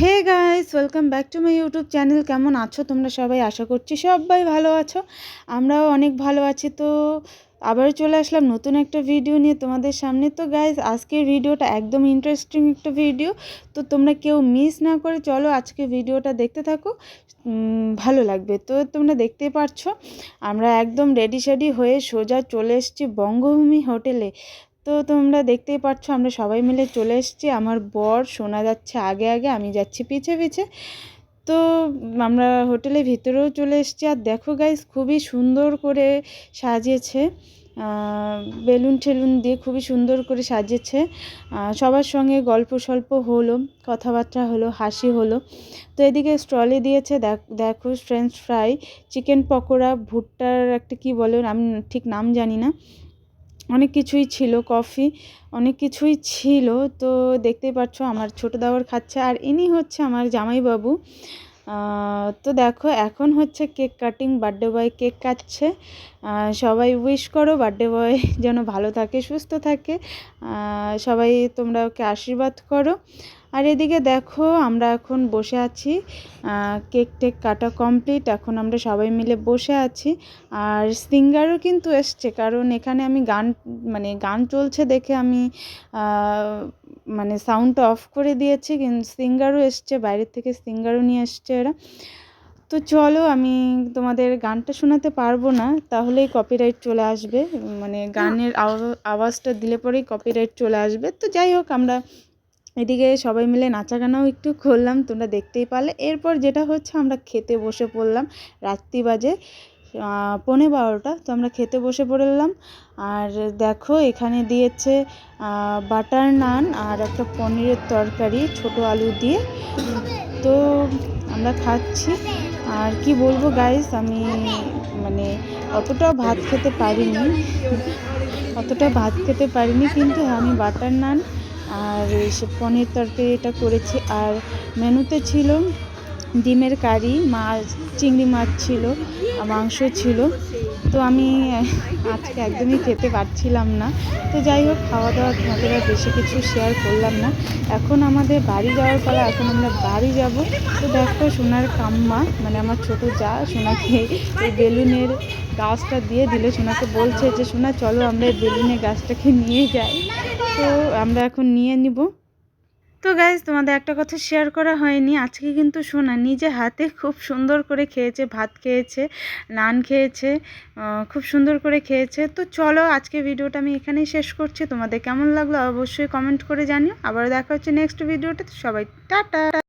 Hey guys, welcome back to my YouTube channel. কেমন আছো তোমরা সবাই? আশা করছি সবাই ভালো আছো। আমরাও অনেক ভালো আছি। তো আবারও চলে আসলাম নতুন একটা ভিডিও নিয়ে তোমাদের সামনে। তো গাইজ আজকের ভিডিওটা একদম ইন্টারেস্টিং একটা ভিডিও। তো তোমরা কেউ মিস না করে চলো আজকে ভিডিওটা দেখতে থাকো। ভালো লাগবে। তো তোমরা দেখতে পারছ, আমরা একদম রেডি শেডি হয়ে সোজা চলে এসেছি বঙ্গভূমি হোটেলে। তো তোমরা দেখতেই পাচ্ছ আমরা সবাই মিলে চলে এসেছি। আমার বর শোনা যাচ্ছে আগে আগে, আমি যাচ্ছি পিছে পিছে। তো আমরা হোটেলের ভিতরেও চলে এসেছি। আর দেখো গাইজ খুবই সুন্দর করে সাজিয়েছে। বেলুন ঠেলুন দিয়ে খুবই সুন্দর করে সাজিয়েছে। সবার সঙ্গে গল্প সল্প হলো, কথাবার্তা হলো, হাসি হলো। তো এদিকে স্টলে দিয়েছে, দেখো ফ্রেঞ্চ ফ্রাই চিকেন পকোড়া, ভুট্টার একটা কি বলে আমি ঠিক নাম জানি না। অনেক কিছুই ছিল, কফি অনেক কিছুই ছিল। তো দেখতেই পাচ্ছ, আমার ছোটো দাওয়ার খাচ্ছে। আর ইনি হচ্ছে আমার জামাইবাবু। তো দেখো, এখন হচ্ছে cake cutting, birthday boy cake কাটছে। সবাই উইশ করো বার্থডে বয় যেন ভালো থাকে, সুস্থ থাকে। সবাই তোমরা ওকে আশীর্বাদ করো। আর এদিকে দেখো, আমরা এখন বসে আছি। কেক টেক কাটা কমপ্লিট এখন আমরা সবাই মিলে বসে আছি। আর সিঙ্গারও কিন্তু এসছে, কারণ এখানে আমি গান মানে গান চলছে দেখে আমি মানে সাউন্ডটা অফ করে দিয়েছি, কিন্তু সিঙ্গারও এসছে, বাইরের থেকে সিঙ্গারও নিয়ে এসছে এরা। তো চলো, আমি তোমাদের গানটা শোনাতে পারব না, তাহলেই কপিরাইট চলে আসবে। মানে গানের আওয়াজটা দিলে পরেই কপিরাইট চলে আসবে। তো যাই হোক, আমরা এদিকে সবাই মিলে নাচা গানাও একটু করলাম, তোমরা দেখতেই পারলে। এরপর যেটা হচ্ছে, আমরা খেতে বসে পড়লাম, রাত্রি বাজে। পৌনে বারোটা। তো আমরা খেতে বসে পড়লাম। আর দেখো, এখানে দিয়েছে বাটার নান আর একটা পনিরের তরকারি, ছোট আলু দিয়ে। তো আমরা খাচ্ছি। আর কি বলব গাইস আমি মানে অতটাও ভাত খেতে পারিনি। অতটা ভাত খেতে পারিনি, কিন্তু আমি বাটার নান আর সে পনির তরকারি এটা করেছি। আর মেনুতে ছিল ডিমের কারি, মাছ, চিংড়ি মাছ ছিল মাংস ছিল। তো আমি আজকে একদমই খেতে পারছিলাম না। তো যাই হোক খাওয়া দাওয়া তোমাদের আর বেশি কিছু শেয়ার করলাম না। এখন আমাদের বাড়ি যাওয়ার পালা, এখন আমরা বাড়ি যাব। তো দেখো সোনার কাম্মা মানে আমার ছোটো যা, সোনাকে এই বেলুনের গাছটা দিয়ে দিলে। সোনাকে বলছে যে, সোনা, চলো আমরা এই বেলুনের গাছটাকে নিয়ে যাই। তো আমরা এখন নিয়ে নিব। তো গাইজ তোমাদের একটা কথা শেয়ার করা হয়নি। আজকে কিন্তু সোনা নিজে হাতে খুব সুন্দর করে খেয়েছে, ভাত খেয়েছে, নান খেয়েছে খুব সুন্দর করে খেয়েছে। তো চলো আজকে ভিডিওটা আমি এখানেই শেষ করছি। তোমাদের কেমন লাগল অবশ্যই কমেন্ট করে জানিও। আবার দেখা হচ্ছে নেক্সট ভিডিওটা সবাই, টাটা!